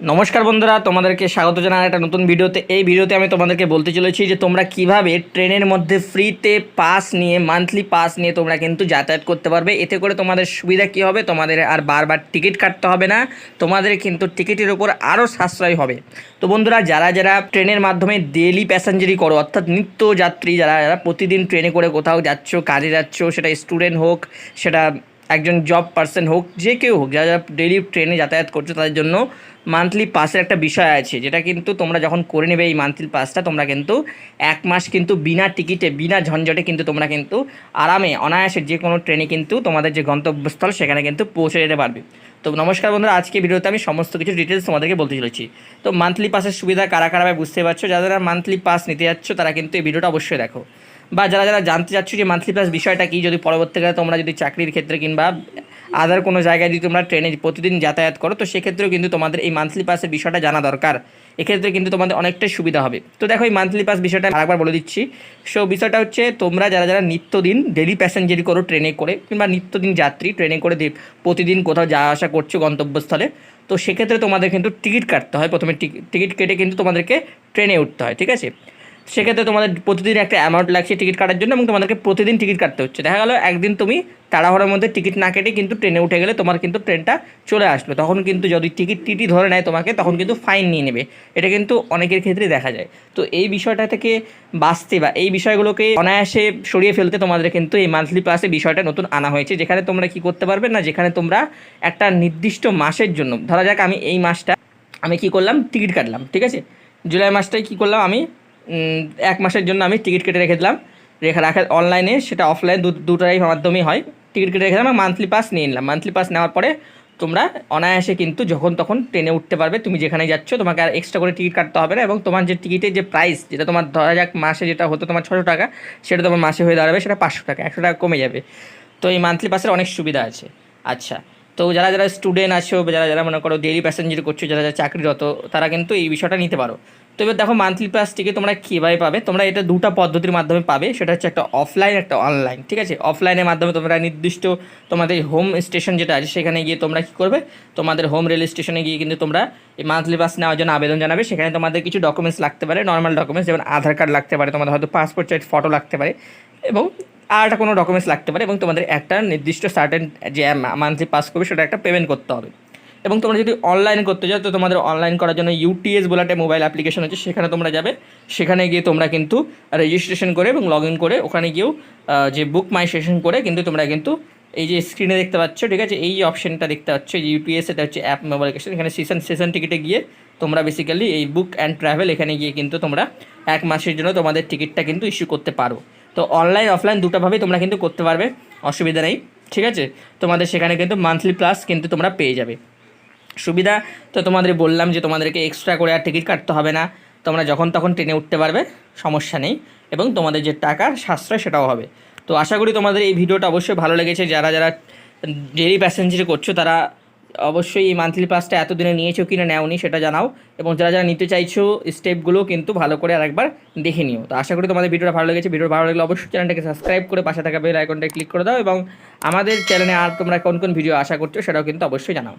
নমস্কার বন্ধুরা, তোমাদেরকে স্বাগত জানাই একটা নতুন ভিডিওতে। এই ভিডিওতে আমি তোমাদেরকে বলতে চলেছি যে তোমরা কীভাবে ট্রেনের মধ্যে ফ্রিতে পাস নিয়ে, মান্থলি পাস নিয়ে তোমরা কিন্তু যাতায়াত করতে পারবে। এতে করে তোমাদের সুবিধা কী হবে? তোমাদের আর বারবার টিকিট কাটতে হবে না। তোমাদের কিন্তু টিকিটের উপর আরও সাশ্রয় হবে। তো বন্ধুরা, যারা যারা ট্রেনের মাধ্যমে ডেলি প্যাসেঞ্জারি করো, অর্থাৎ নিত্য যাত্রী, যারা যারা প্রতিদিন ট্রেনে করে কোথাও যাচ্ছ, কাজে যাচ্ছ, সেটা স্টুডেন্ট হোক, সেটা একজন জব পার্সন হোক, যে কেউ হোক, যারা ডেলি ট্রেনে যাতায়াত করছ, তাদের জন্য মান্থলি পাসের একটা বিষয় আছে, যেটা কিন্তু তোমরা যখন করে নেবে এই মান্থলি পাসটা তোমরা কিন্তু এক মাস কিন্তু বিনা টিকিটে বিনা ঝঞ্ঝটে কিন্তু তোমরা কিন্তু আরামে, অনায়াসে যে কোনো ট্রেনে কিন্তু তোমাদের যে গন্তব্যস্থল, সেখানে কিন্তু পৌঁছে যেতে পারবে। তো নমস্কার বন্ধুরা, আজকে ভিডিওতে আমি সমস্ত কিছু ডিটেলস তোমাদেরকে বলতে চলেছি। তো মান্থলি পাসের সুবিধা কারা কারা বুঝতে পারছ? যারা মান্থলি পাস নিতে যাচ্ছ, তারা কিন্তু এই ভিডিওটা অবশ্যই দেখো। বা যারা যারা জানতে চাচ্ছ যে মান্থলি পাস বিষয়টা কি, যদি পরবর্তীকালে তোমরা যদি চাকরির ক্ষেত্রে কিংবা আদার কোনো জায়গায় যদি তোমরা ট্রেনে প্রতিদিন যাতায়াত করো, তো সেক্ষেত্রেও কিন্তু তোমাদের এই মান্থলি পাসের বিষয়টা জানা দরকার। এক্ষেত্রে কিন্তু তোমাদের অনেকটাই সুবিধা হবে। তো দেখো এই মান্থলি পাস বিষয়টা আরেকবার বলে দিচ্ছি। সো বিষয়টা হচ্ছে তোমরা যারা যারা নিত্যদিন ডেলি প্যাসেঞ্জারি করো ট্রেনে করে, কিংবা নিত্যদিন যাত্রী ট্রেনে করে প্রতিদিন কোথাও যাওয়া আসা করছ গন্তব্যস্থলে, তো সেক্ষেত্রে তোমাদের কিন্তু টিকিট কাটতে হয়। প্রথমে টিকিট কেটে কিন্তু তোমাদেরকে ট্রেনে উঠতে হয়, ঠিক আছে? সেক্ষেত্রে তোমাদের প্রতিদিন একটা অ্যামাউন্ট লাগছে টিকিট কাটার জন্য এবং তোমাদেরকে প্রতিদিন টিকিট কাটতে হচ্ছে। দেখা গেলো, একদিন তুমি তাড়াহুড়োর মধ্যে টিকিট না কেটে কিন্তু ট্রেনে উঠে গেলে তোমার কিন্তু ট্রেনটা চলে আসলো। তখন কিন্তু যদি টিকিট টিটি ধরে নেয় তোমাকে, তখন কিন্তু ফাইন নিয়ে নেবে। এটা কিন্তু অনেকের ক্ষেত্রে দেখা যায়। তো এই বিষয়টা থেকে বাঁচতে বা এই বিষয়গুলোকে অনায়াসে সরিয়ে ফেলতে তোমাদের কিন্তু এই মান্থলি প্লাসে বিষয়টা নতুন আনা হয়েছে। যেখানে তোমরা কি করতে পারবে না, যেখানে তোমরা একটা নির্দিষ্ট মাসের জন্য, ধরা যাক আমি এই মাসটা আমি কি করলাম টিকিট কাটলাম, ঠিক আছে? জুলাই মাসটায় কি করলাম আমি? এক মাসের জন্য আমি টিকিট কেটে রেখে দিলাম। রেখে রাখা অনলাইনে সেটা অফলাইন দুটাই মাধ্যমেই হয়। টিকিট কেটে রেখে দিলাম মান্থলি পাস নিয়ে নিলাম। মান্থলি পাস নেওয়ার পরে তোমরা অনায়াসে কিন্তু যখন তখন ট্রেনে উঠতে পারবে। তুমি যেখানে যাচ্ছ, তোমাকে আর এক্সট্রা করে টিকিট কাটতে হবে না এবং তোমার যে টিকিটের যে প্রাইস যেটা তোমার ধরা যাক মাসে যেটা হতো তোমার ছশো টাকা, সেটা তোমার মাসে হয়ে দাঁড়াবে, সেটা পাঁচশো টাকা, একশো টাকা কমে যাবে। তো এই মান্থলি পাসের অনেক সুবিধা আছে। আচ্ছা তো যারা যারা স্টুডেন্ট আছো যারা যারা মনে করো ডেলি প্যাসেঞ্জার করছ, যারা যারা চাকরিরত, তারা কিন্তু এই বিষয়টা নিতে পারো। তো এবার দেখো মান্থলি পাসটিকে তোমরা কীভাবে পাবে? তোমরা এটা দুটা পদ্ধতির মাধ্যমে পাবে। সেটা হচ্ছে একটা অফলাইন একটা অনলাইন ঠিক আছে? অফলাইনের মাধ্যমে তোমরা নির্দিষ্ট তোমাদের হোম স্টেশন যেটা আছে, সেখানে গিয়ে তোমরা কী করবে? তোমাদের হোম রেল স্টেশনে গিয়ে কিন্তু তোমরা এই মান্থলি পাস নেওয়ার জন্য আবেদন জানাবে। সেখানে তোমাদের কিছু ডকুমেন্টস লাগতে পারে নর্মাল ডকুমেন্টস যেমন আধার কার্ড লাগতে পারে, তোমাদের হয়তো পাসপোর্ট সাইজ ফটো লাগতে পারে, এবং আর একটা কোনো ডকুমেন্টস লাগতে পারে, এবং তোমাদের একটা নির্দিষ্ট সার্টেন যে মান্থলি পাস করবে, সেটা একটা পেমেন্ট করতে হবে। এবং তোমরা যদি অনলাইন করতে চাও তো তোমাদের অনলাইন করার জন্য ইউটিএস বলে একটা মোবাইল অ্যাপ্লিকেশন আছে, সেখানে তোমরা যাবে। সেখানে গিয়ে তোমরা কিন্তু রেজিস্ট্রেশন করে এবং লগ ইন করে ওখানে গিয়েও যে বুক মাই সেশন করে কিন্তু তোমরা কিন্তু এই যে স্ক্রিনে দেখতে পাচ্ছ, ঠিক আছে? এই অপশনটা দেখতে পাচ্ছ যে ইউটিএস এটা হচ্ছে অ্যাপ অ্যাপ্লিকেশন এখানে সেশন সেশন টিকিটে গিয়ে তোমরা বেসিক্যালি এই বুক অ্যান্ড ট্রাভেল এখানে গিয়ে কিন্তু তোমরা এক মাসের জন্য তোমাদের টিকিটটা কিন্তু ইস্যু করতে পারো। তো অনলাইন অফলাইন দুটোভাবেই তোমরা কিন্তু করতে পারবে, অসুবিধা নেই, ঠিক আছে? তোমাদের সেখানে কিন্তু মান্থলি প্লাস কিন্তু তোমরা পেয়ে যাবে। সুবিধা। তো তোমাদের বললাম যে তোমাদেরকে এক্সট্রা করে আর টিকিট কাটতে হবে না। তোমরা যখন তখন ট্রেনে উঠতে পারবে, সমস্যা নেই। এবং তোমাদের যে টাকার সাশ্রয় সেটাও হবে। তো আশা করি তোমাদের এই ভিডিওটা অবশ্যই ভালো লেগেছে। যারা যারা ডেলি প্যাসেঞ্জার করছ, তারা অবশ্যই এই মান্থলি পাসটা এতদিনে নিয়েছো কি না নেওনি সেটা জানাও। এবং যারা যারা নিতে চাইছো স্টেপগুলো কিন্তু ভালো করে আরেকবার দেখে নিও। তো আশা করি তোমাদের ভিডিওটা ভালো লেগেছে। ভিডিও ভালো লাগলে অবশ্যই চ্যানেলটাকে সাবস্ক্রাইব করে পাশে থাকা বেল আইকনটা ক্লিক করে দাও। এবং আমাদের চ্যানেলে আর তোমরা কোন কোন ভিডিও আশা করছ সেটাও কিন্তু অবশ্যই জানাও।